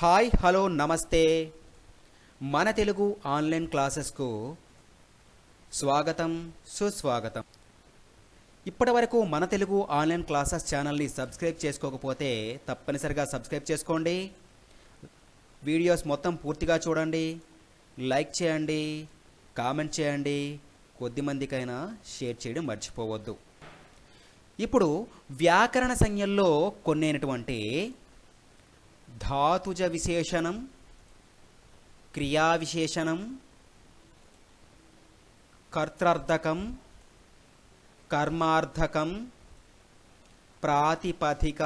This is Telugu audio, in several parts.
హాయ్ హలో నమస్తే. మన తెలుగు ఆన్లైన్ క్లాసెస్కు స్వాగతం సుస్వాగతం. ఇప్పటివరకు మన తెలుగు ఆన్లైన్ క్లాసెస్ ఛానల్ని సబ్స్క్రైబ్ చేసుకోకపోతే తప్పనిసరిగా సబ్స్క్రైబ్ చేసుకోండి. వీడియోస్ మొత్తం పూర్తిగా చూడండి. లైక్ చేయండి కామెంట్ చేయండి. కొద్దిమందికైనా షేర్ చేయడం మర్చిపోవద్దు. ఇప్పుడు వ్యాకరణ సంజ్ఞల్లో కొన్నైనటువంటి ధాతుజ విశేషణం క్రియా విశేషణం కర్మార్థకం ప్రాతిపదిక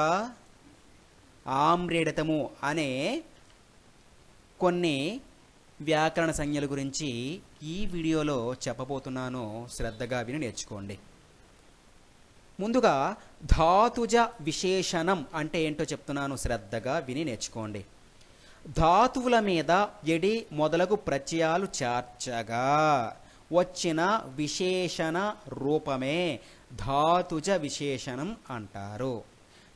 ఆమ్రేడతము అనే కొన్ని వ్యాకరణ సంజ్ఞల గురించి ఈ వీడియోలో చెప్పబోతున్నాను. శ్రద్ధగా విని నేర్చుకోండి. ముందుగా ధాతుజ విశేషణం అంటే ఏంటో చెప్తున్నాను. శ్రద్ధగా విని నేర్చుకోండి. ధాతువుల మీద ఎడి మొదలగు ప్రత్యయాలు చేర్చగా వచ్చిన విశేషణ రూపమే ధాతుజ విశేషణం అంటారు.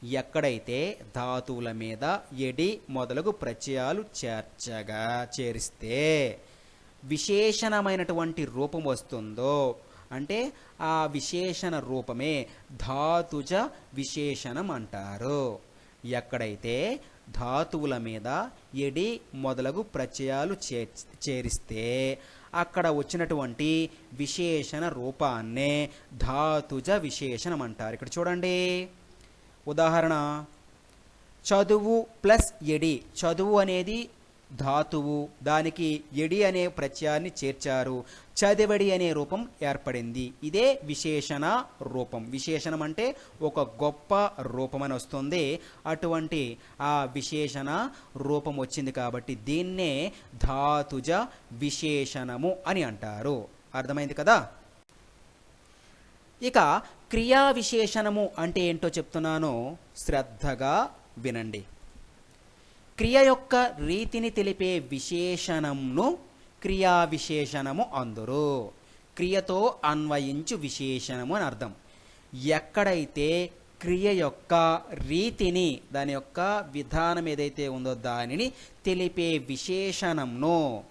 ఎక్కడైతే ధాతువుల మీద ఎడి మొదలగు ప్రత్యయాలు చేర్చగా చేరిస్తే విశేషణమైనటువంటి రూపం వస్తుందో అంటే ఆ విశేషణ రూపమే ధాతుజ విశేషణం అంటారు. ఎక్కడైతే ధాతువుల మీద ఎడి మొదలగు ప్రత్యయాలు చే చేరిస్తే అక్కడ వచ్చినటువంటి విశేషణ రూపాన్నే ధాతుజ విశేషణం అంటారు. ఇక్కడ చూడండి. ఉదాహరణ చదువు ప్లస్ ఎడి. చదువు అనేది ధాతువు దానికి ఎడి అనే ప్రత్యయాన్ని చేర్చారు. చదివడి అనే రూపం ఏర్పడింది. ఇదే విశేషణ రూపం. విశేషణం అంటే ఒక గొప్ప రూపం అని వస్తుంది. అటువంటి ఆ విశేషణ రూపం వచ్చింది కాబట్టి దీన్నే ధాతుజ విశేషణము అని అంటారు. అర్థమైంది కదా? ఇక క్రియా విశేషణము అంటే ఏంటో చెప్తున్నానో. శ్రద్ధగా వినండి. క్రియ యొక్క రీతిని తెలిపే విశేషణంను క్రియా విశేషణము అందురు. క్రియతో అన్వయించు విశేషణము అని అర్థం. ఎక్కడైతే క్రియ యొక్క రీతిని దాని యొక్క విధానం ఏదైతే ఉందో దానిని తెలిపే విశేషణంను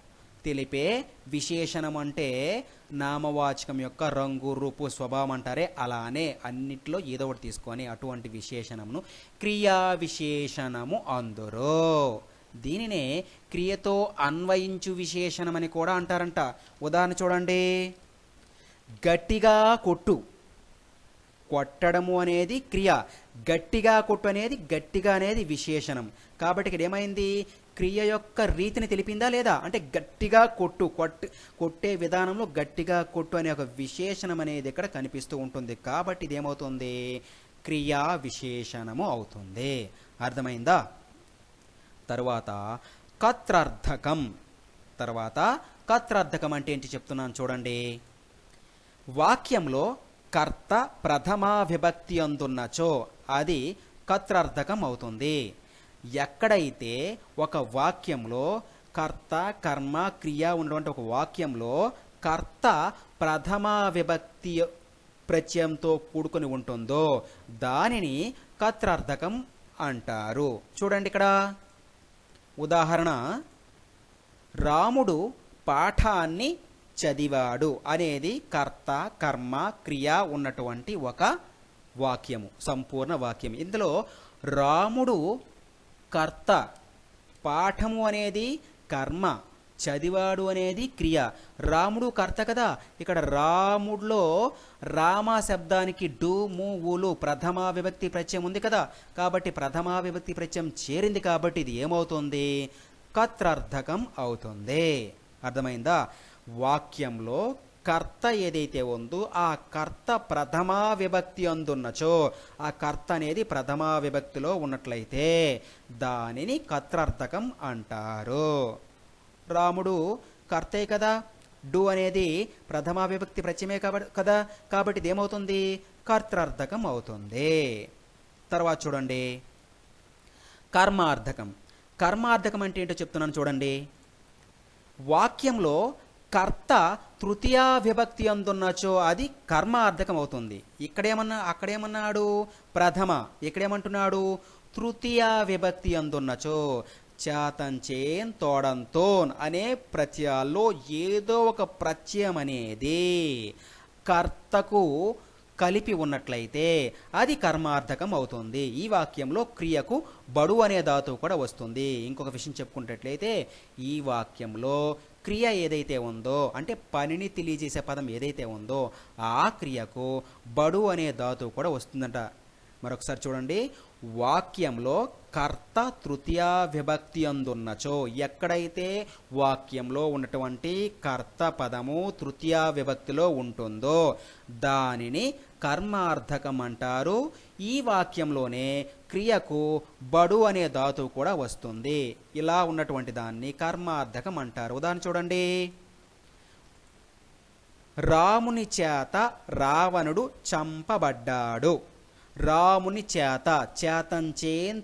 తెలిపే విశేషణం అంటే నామవాచకం యొక్క రంగు రూపు స్వభావం అంటారే అలానే అన్నిట్లో ఏదో ఒకటి తీసుకొని అటువంటి విశేషణమును క్రియా విశేషణము అందురు. దీనినే క్రియతో అన్వయించు విశేషణం అని కూడా అంటారంట. ఉదాహరణ చూడండి. గట్టిగా కొట్టు. కొట్టడము అనేది క్రియ. గట్టిగా కొట్టు అనేది గట్టిగా అనేది విశేషణం. కాబట్టి ఇక్కడ ఏమైంది? క్రియ యొక్క రీతిని తెలిపిందా లేదా? అంటే గట్టిగా కొట్టు. కొట్టు కొట్టే విధానంలో గట్టిగా కొట్టు అనే ఒక విశేషణం అనేది ఇక్కడ కనిపిస్తూ ఉంటుంది. కాబట్టి ఇది ఏమవుతుంది? క్రియా విశేషణము అవుతుంది. అర్థమైందా? తరువాత కత్రార్థకం. తర్వాత కత్రార్థకం అంటే ఏంటి చెప్తున్నాను చూడండి. వాక్యంలో కర్త ప్రథమా విభక్తి అందున్నచో అది కత్రర్థకం అవుతుంది ఎక్కడైతే ఒక వాక్యంలో కర్త కర్మ క్రియ ఉన్నటువంటి ఒక వాక్యంలో కర్త ప్రథమా విభక్తి ప్రత్యయంతో కూడుకొని ఉంటుందో దానిని కత్రార్థకం అంటారు. చూడండి ఇక్కడ. ఉదాహరణ రాముడు పాఠాన్ని చదివాడు అనేది కర్త కర్మ క్రియ ఉన్నటువంటి ఒక వాక్యము సంపూర్ణ వాక్యం ఇందులో రాముడు కర్త పాఠము అనేది కర్మ చదివాడు అనేది క్రియ. రాముడు కర్త కదా. ఇక్కడ రాముడిలో రామ శబ్దానికి డు ము ఊలు ప్రథమా విభక్తి ప్రత్యయం ఉంది కదా. కాబట్టి ప్రథమా విభక్తి ప్రత్యయం చేరింది కాబట్టి ఇది ఏమవుతుంది? కత్రర్థకం అవుతుంది. అర్థమైందా? వాక్యంలో కర్త ఏదైతే ఉందో ఆ కర్త ప్రథమా విభక్తి అందున్నచో ఆ కర్త అనేది ప్రథమా విభక్తిలో ఉన్నట్లయితే దానిని కత్రర్థకం అంటారు. రాముడు కర్తే కదా? డు అనేది ప్రథమా విభక్తి ప్రత్యమే కాబట్టి కదా? కాబట్టి ఇదేమవుతుంది? ఏమవుతుంది అవుతుంది. తర్వాత చూడండి. కర్మార్థకం. కర్మార్థకం అంటే ఏంటో చెప్తున్నాను చూడండి. వాక్యంలో కర్త తృతీయ విభక్తి అందున్నచో అది కర్మార్థకం అవుతుంది ఇక్కడేమన్నా అక్కడేమన్నాడు? ప్రథమ. ఇక్కడేమంటున్నాడు? తృతీయ విభక్తి అందున్నచో చేతంచేన్ తోడంతోన్ అనే ప్రత్యయాల్లో ఏదో ఒక ప్రత్యయం అనేది కర్తకు కలిపి ఉన్నట్లయితే అది కర్మార్థకం అవుతుంది ఈ వాక్యంలో క్రియకు బడు అనే ధాతువు కూడా వస్తుంది. ఇంకొక విషయం చెప్పుకున్నట్లయితే ఈ వాక్యంలో క్రియ ఏదైతే ఉందో అంటే పనిని తెలియజేసే పదం ఏదైతే ఉందో ఆ క్రియకు బడు అనే ధాతువు కూడా వస్తుందంట. మరొకసారి చూడండి. వాక్యంలో కర్త తృతీయ విభక్తి అందున్నచో ఎక్కడైతే వాక్యంలో ఉన్నటువంటి కర్త పదము తృతీయ విభక్తిలో ఉంటుందో దానిని కర్మార్థకం అంటారు. ఈ వాక్యంలోనే క్రియకు బడు అనే ధాతువు కూడా వస్తుంది. ఇలా ఉన్నటువంటి దాన్ని కర్మార్థకం అంటారు. దాన్ని చూడండి. రాముని చేత రావణుడు చంపబడ్డాడు. రాముని చేత చేతంచేన్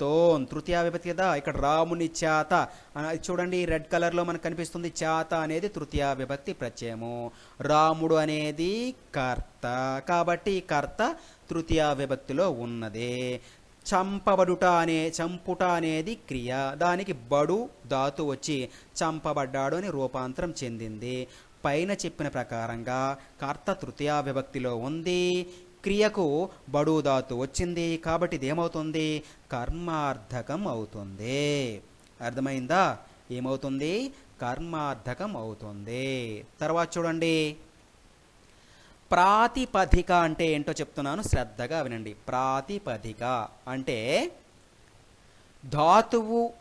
తోన్ తృతీయ విభక్తి కదా ఇక్కడ రాముని చేత చూడండి రెడ్ కలర్లో మనకు కనిపిస్తుంది చేత అనేది తృతీయ విభక్తి ప్రత్యయము. రాముడు అనేది కర్త. కాబట్టి ఈ కర్త తృతీయ విభక్తిలో ఉన్నది. చంపబడుట అనే చంపుట అనేది క్రియ. దానికి బడు ధాతు వచ్చి చంపబడ్డాడు అని రూపాంతరం చెందింది. పైన చెప్పిన ప్రకారంగా కర్త తృతీయ విభక్తిలో ఉంది. క్రియకు బడు ధాతు వచ్చింది. కాబట్టి ఇదేమవుతుంది? కర్మార్థకం అవుతుంది. అర్థమైందా? ఏమవుతుంది? కర్మార్థకం అవుతుంది. తర్వాత చూడండి. ప్రాతిపదిక అంటే ఏంటో చెప్తున్నాను. శ్రద్ధగా వినండి. ప్రాతిపదిక అంటే ధాతువు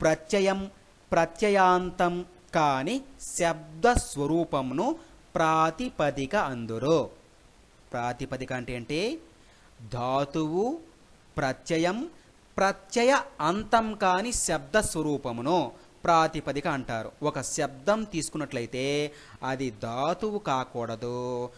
ప్రత్యయం ప్రత్యయాంతం కాని శబ్ద స్వరూపమును ప్రాతిపదిక అందురు. ప్రాతిపదిక అంటే ఏంటి? ధాతువు ప్రత్యయం ప్రత్యయ అంతం కాని శబ్ద స్వరూపమును ప్రాతిపదిక అంటారు. ఒక శబ్దం తీసుకున్నట్లయితే అది ధాతువు కాకూడదు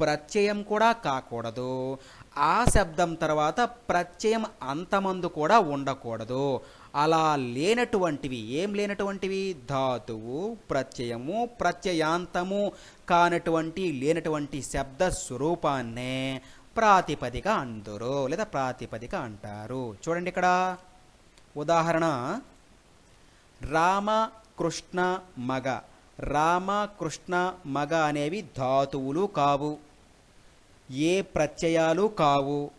ప్రత్యయం కూడా కాకూడదు. ఆ శబ్దం తర్వాత ప్రత్యయం అంతమందు కూడా ఉండకూడదు. అలా లేనటువంటివి ఏం లేనటువంటివి? ధాతువు ప్రత్యయము ప్రత్యయాంతము కానటువంటి లేనటువంటి శబ్ద స్వరూపాన్నే ప్రాతిపదిక అందరు లేదా ప్రాతిపదిక అంటారు. చూడండి ఇక్కడ. ఉదాహరణ రామ కృష్ణ మగ. రామ కృష్ణ మగ అనేవి ధాతువులు కావు. ఏ ప్రత్యయాలు కావు.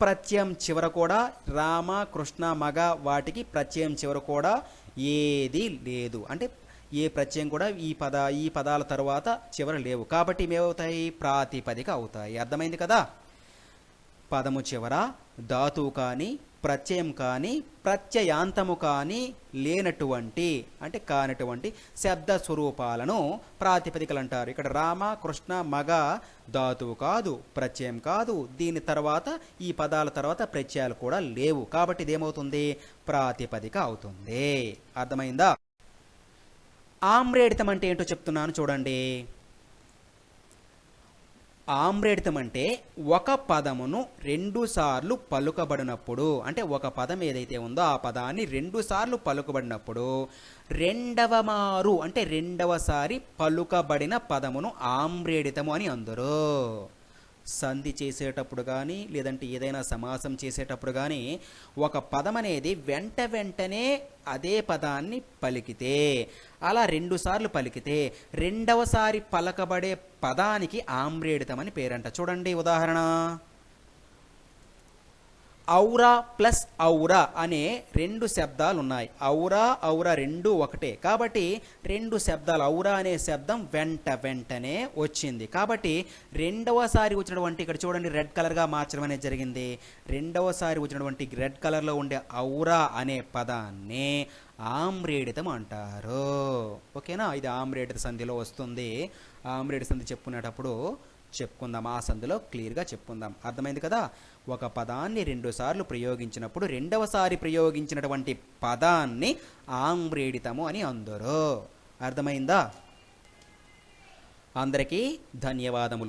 ప్రత్యయం చివర కూడా రామ కృష్ణ మగ వాటికి ప్రత్యయం చివర కూడా ఏది లేదు. అంటే ఏ ప్రత్యయం కూడా ఈ పద ఈ పదాల తరువాత చివర లేవు. కాబట్టి ఏమవుతాయి? ప్రాతిపదిక అవుతాయి. అర్థమైంది కదా? పదము చివర ధాతువు కానీ ప్రత్యయం కానీ ప్రత్యయాంతము కానీ లేనటువంటి అంటే కానటువంటి శబ్ద స్వరూపాలను ప్రాతిపదికలు అంటారు ఇక్కడ రామ కృష్ణ మగ ధాతువు కాదు ప్రత్యయం కాదు. దీని తర్వాత ఈ పదాల తర్వాత ప్రత్యయాలు కూడా లేవు. కాబట్టి ఇదేమవుతుంది? ప్రాతిపదిక అవుతుంది. అర్థమైందా? ఆమ్రేడితం అంటే ఏంటో చెప్తున్నాను చూడండి. ఆమ్రేడితం అంటే ఒక పదమును రెండు సార్లు పలుకబడినప్పుడు అంటే ఒక పదం ఏదైతే ఉందో ఆ పదాన్ని రెండు సార్లు పలుకబడినప్పుడు రెండవ మారు అంటే రెండవసారి పలుకబడిన పదమును ఆమ్రేడితము అని అందరూ. సంధి చేసేటప్పుడు కానీ లేదంటే ఏదైనా సమాసం చేసేటప్పుడు కానీ ఒక పదం అనేది వెంట వెంటనే అదే పదాన్ని పలికితే అలా రెండుసార్లు పలికితే రెండవసారి పలకబడే పదానికి ఆమ్రేడితమని పేరంట. చూడండి ఉదాహరణ. ఔరా ప్లస్ ఔరా అనే రెండు శబ్దాలు ఉన్నాయి ఔరా ఔరా రెండు ఒకటే. కాబట్టి రెండు శబ్దాలు ఔరా అనే శబ్దం వెంట వెంటనే వచ్చింది. కాబట్టి రెండవసారి వచ్చినటువంటి ఇక్కడ చూడండి రెడ్ కలర్గా మార్చడం అనేది జరిగింది. రెండవసారి వచ్చినటువంటి రెడ్ కలర్లో ఉండే ఔరా అనే పదాన్ని ఆమ్రేడితం అంటారు. ఓకేనా? ఇది ఆమ్రేడిత సంధిలో వస్తుంది. ఆమ్రేడిత సంధి చెప్పుకునేటప్పుడు చెప్పుకుందాం ఆ సందులో క్లియర్గా చెప్పుకుందాం. అర్థమైంది కదా? ఒక పదాన్ని రెండుసార్లు ప్రయోగించినప్పుడు రెండవసారి ప్రయోగించినటువంటి పదాన్ని ఆమ్రేడితము అని అందరూ. అర్థమైందా? అందరికీ ధన్యవాదములు.